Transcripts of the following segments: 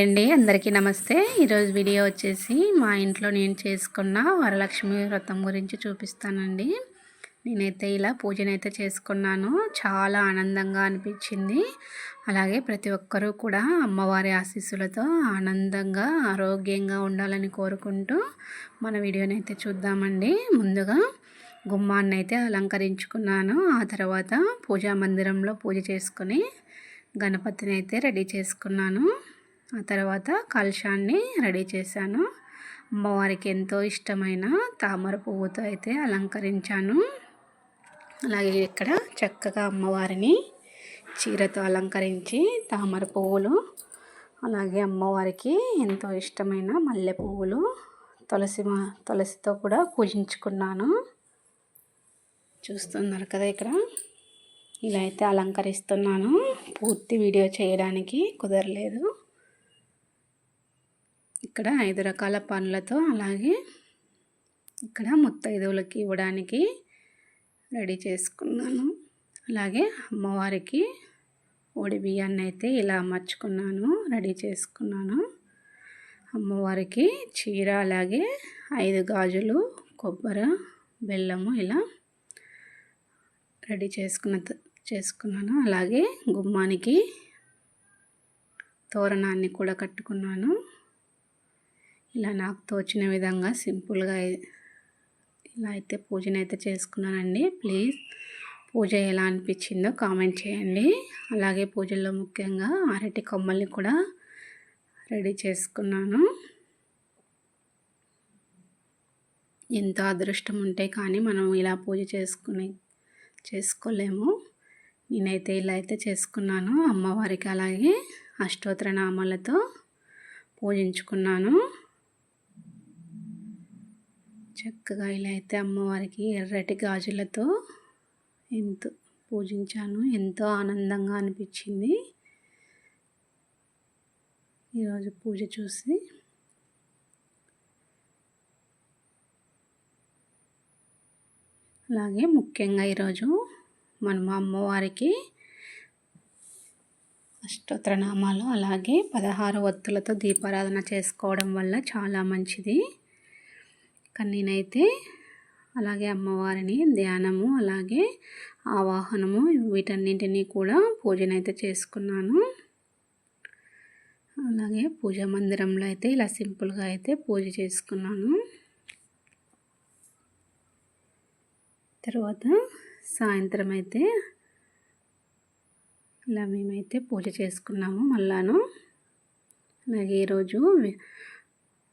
అండి అందరికీ నమస్తే. ఈరోజు వీడియో వచ్చేసి మా ఇంట్లో నేను చేసుకున్న వరలక్ష్మి వ్రతం గురించి చూపిస్తానండి. నేనైతే ఇలా పూజనైతే చేసుకున్నాను. చాలా ఆనందంగా అనిపించింది. అలాగే ప్రతి ఒక్కరూ కూడా అమ్మవారి ఆశీస్సులతో ఆనందంగా ఆరోగ్యంగా ఉండాలని కోరుకుంటూ మన వీడియోనైతే చూద్దామండి. ముందుగా గుమ్మాన్ని అయితే అలంకరించుకున్నాను. ఆ తర్వాత పూజా మందిరంలో పూజ చేసుకుని గణపతిని అయితే రెడీ చేసుకున్నాను. ఆ తర్వాత కలశాన్ని రెడీ చేశాను. అమ్మవారికి ఎంతో ఇష్టమైన తామర పువ్వుతో అయితే అలంకరించాను. అలాగే ఇక్కడ చక్కగా అమ్మవారిని చీరతో అలంకరించి తామర పువ్వులు అలాగే అమ్మవారికి ఎంతో ఇష్టమైన మల్లె పువ్వులు తులసి మా తులసితో కూడా పూజించుకున్నాను. చూస్తున్నారు కదా ఇక్కడ? ఇలా అయితే అలంకరిస్తున్నాను. పూర్తి వీడియో చేయడానికి కుదరలేదు. ఇక్కడ ఐదు రకాల పండ్లతో అలాగే ఇక్కడ ముత్తైదువులకి ఇవ్వడానికి రెడీ చేసుకున్నాను. అలాగే అమ్మవారికి ఒడి బియ్యాన్ని అయితే ఇలా అమర్చుకున్నాను రెడీ చేసుకున్నాను. అమ్మవారికి చీర అలాగే ఐదు గాజులు కొబ్బరి బెల్లము ఇలా రెడీ చేసుకున్న చేసుకున్నాను. అలాగే గుమ్మానికి తోరణాన్ని కూడా కట్టుకున్నాను. ఇలా నాకు తోచిన విధంగా సింపుల్గా ఇలా అయితే పూజనైతే చేసుకున్నానండి. ప్లీజ్ పూజ ఎలా అనిపించిందో కామెంట్ చేయండి. అలాగే పూజల్లో ముఖ్యంగా అరటి కొమ్మల్ని కూడా రెడీ చేసుకున్నాను. ఎంతో అదృష్టం ఉంటే కానీ మనం ఇలా పూజ చేసుకుని చేసుకోలేము. నేనైతే ఇలా అయితే చేసుకున్నాను. అమ్మవారికి అలాగే అష్టోత్తర నామాలతో పూజించుకున్నాను. చక్కగా ఇలా అయితే అమ్మవారికి ఎర్రటి గాజులతో ఎంతో పూజించాను. ఎంతో ఆనందంగా అనిపించింది. ఈరోజు పూజ చూసి అలాగే ముఖ్యంగా ఈరోజు మనం అమ్మవారికి అష్టోత్తరనామాలు అలాగే పదహారు ఒత్తులతో దీపారాధన చేసుకోవడం వల్ల చాలా మంచిది. కానీ నేనైతే అలాగే అమ్మవారిని ధ్యానము అలాగే ఆవాహనము వీటన్నింటినీ కూడా పూజనైతే చేసుకున్నాను. అలాగే పూజా మందిరంలో అయితే ఇలా సింపుల్గా అయితే పూజ చేసుకున్నాను. తర్వాత సాయంత్రం అయితే ఇలా మేమైతే పూజ చేసుకున్నాము మళ్ళాను అలాగే ఈరోజు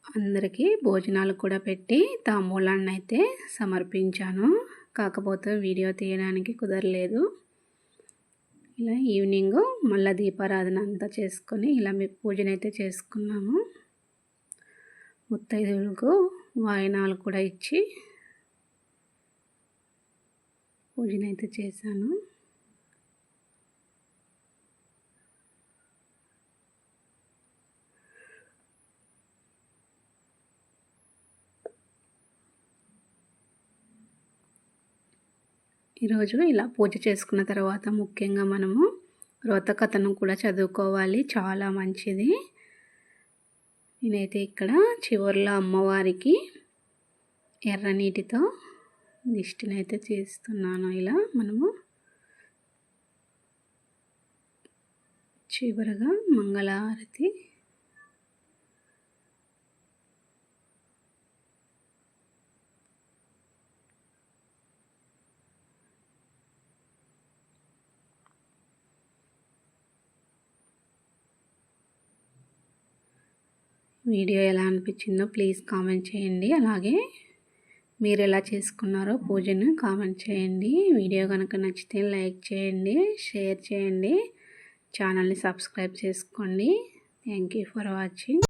అందరికీ భోజనాలు కూడా పెట్టి తాంబూలాన్ని అయితే సమర్పించాను. కాకపోతే వీడియో తీయడానికి కుదరలేదు. ఇలా ఈవినింగ్ మళ్ళీ దీపారాధన అంతా చేసుకొని ఇలా మీ పూజనైతే చేసుకున్నాము. ముత్తైదులకు వాయినాలు కూడా ఇచ్చి పూజనైతే చేశాను. ఈరోజు ఇలా పూజ చేసుకున్న తర్వాత ముఖ్యంగా మనము వ్రత కథను కూడా చదువుకోవాలి. చాలా మంచిది. నేనైతే ఇక్కడ చివరిలో అమ్మవారికి ఎర్ర నీటితో దిష్టినైతే చేస్తున్నాను ఇలా మనము చివరగా మంగళహారతి వీడియో ఎలా అనిపించిందో ప్లీజ్ కామెంట్ చేయండి. అలాగే మీరు ఎలా చేసుకున్నారో పూజను కామెంట్ చేయండి. వీడియో కనుక నచ్చితే లైక్ చేయండి షేర్ చేయండి ఛానల్ని సబ్స్క్రైబ్ చేసుకోండి. Thank for watching.